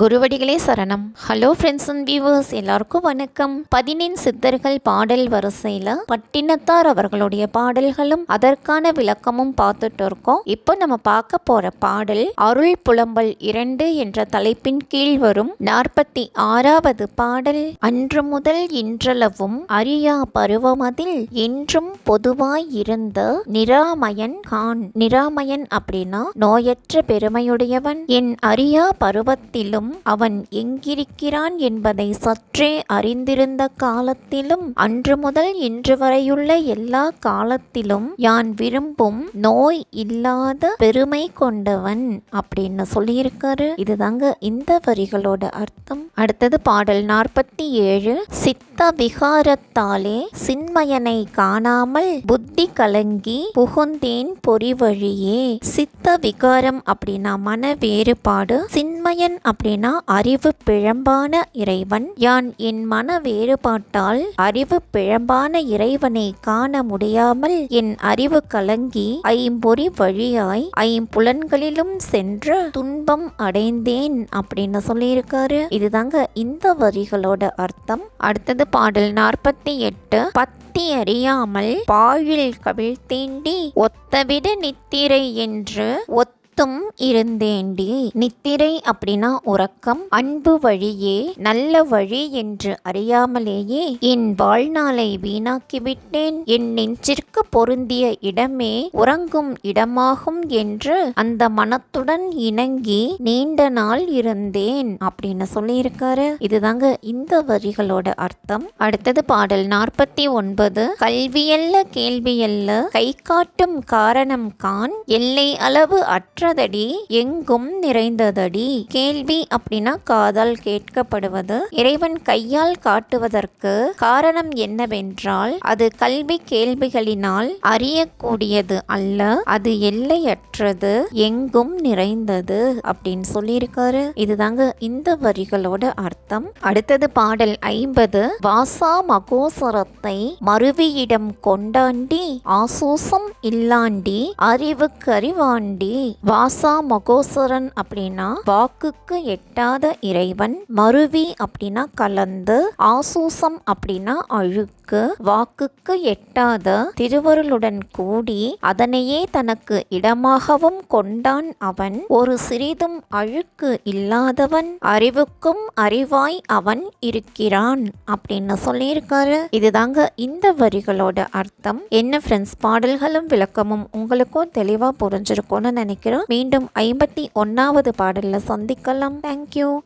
குருவடிகளே சரணம். Hello friends and viewers எல்லாருக்கும் வணக்கம். பதினெண் சித்தர்கள் பாடல் வரிசையில் பட்டினத்தார் அவர்களுடைய பாடல்களும் அதற்கான விளக்கமும் பார்த்துட்டு இருக்கோம். இப்போ நம்ம பார்க்க போற பாடல் அருள் புலம்பல் இரண்டு என்ற தலைப்பின் கீழ் வரும் நாற்பத்தி ஆறாவது பாடல். அன்று முதல் இன்றளவும் அரியா பருவமதில் என்றும் பொதுவாய் இருந்த நிராமயன் கான். நிராமயன் அப்படின்னா நோயற்ற பெருமையுடையவன். என் அரியா பருவத்திலும் அவன் எங்கிருக்கிறான் என்பதை சற்றே அறிந்திருந்த காலத்திலும் அன்று முதல் இன்று வரையுள்ள எல்லா காலத்திலும் யான் விரும்பும் நோய் இல்லாத பெருமை கொண்டவன் அப்படின்னு சொல்லியிருக்காரு. இதுதாங்க இந்த வரிகளோட அர்த்தம். அடுத்தது பாடல் நாற்பத்தி ஏழு. சித்த விகாரத்தாலே சின்மயனை காணாமல் புத்தி கலங்கி புகுந்தேன் பொறிவழியே. சித்த விகாரம் அப்படின்னா மன வேறுபாடு. சின்மயன் அப்படின்னா அறிவு பிழம்பான இறைவன். யான் என் மன வேறுபாட்டால் அறிவு பிழம்பான இறைவனை காண முடியாமல் என் அறிவு கலங்கி ஐம்பொறி வழியாய் ஐம்புலன்களிலும் சென்று துன்பம் அடைந்தேன் அப்படின்னு சொல்லியிருக்காரு. இதுதாங்க இந்த வரிகளோட அர்த்தம். அடுத்தது பாடல் நாற்பத்தி எட்டு. பத்தி அறியாமல் பாழில் கவிழ்த்தேண்டி ஒத்தவிட நித்திரை என்று ஒத்த ஒத்தும் இருந்தேண்டி. நித்திரை அப்படின்னா உறக்கம் அன்பு வழியே நல்ல வழி என்று அறியாமலேயே என் வாழ்நாளை வீணாக்கிவிட்டேன். என் நெஞ்சிற்கு பொருந்திய இடமே உறங்கும் இடமாகும் என்று அந்த மனத்துடன் இணங்கி நீண்ட நாள் இருந்தேன் அப்படின்னு சொல்லியிருக்காரு. இதுதாங்க இந்த வரிகளோட அர்த்தம். அடுத்தது பாடல் நாற்பத்தி ஒன்பது. கல்வியல்ல கேள்வியல்ல கை காட்டும் காரணம் கான் எல்லை அளவு அற்ற நிறைந்ததடி எங்கும் நிறைந்ததடி. கேள்வி அப்படின்னா காதால் கேட்கப்படுவது. இறைவன் கையால் காட்டுவதற்கு காரணம் என்னவென்றால் அது கல்வி கேள்விகளினால் அறியக்கூடியது அல்ல அது எல்லையற்றது எங்கும் நிறைந்தது அப்படின்னு சொல்லியிருக்காரு. இதுதாங்க இந்த வரிகளோட அர்த்தம். அடுத்தது பாடல் ஐம்பது. வாசா மகோசரத்தை மருவியிடம் கொண்டாண்டி ஆசூசம் இல்லாண்டி அறிவுக்கறிவாண்டி வாசா மகோசரன் அப்படின்னா வாக்குக்கு எட்டாத இறைவன் மருவி அப்படின்னா கலந்து ஆசூசம் அப்படின்னா அழுக்கு வாக்குக்கு எட்டாத திருவருளுடன் கூடி அதனையே தனக்கு இடமாகவும் கொண்டான் அவன். ஒரு சிறிதும் அழுக்கு இல்லாதவன் அறிவுக்கும் அறிவாய் அவன் இருக்கிறான் அப்படின்னு சொல்லியிருக்காரு. இதுதாங்க இந்த வரிகளோட அர்த்தம். என்ன ஃப்ரெண்ட்ஸ் பாடல்களும் விளக்கமும் உங்களுக்கும் தெளிவாக புரிஞ்சிருக்கும்னு நினைக்கிறோம். மீண்டும் ஐம்பத்தி ஒன்னாவது பாடல்ல சந்திக்கலாம். தேங்க்யூ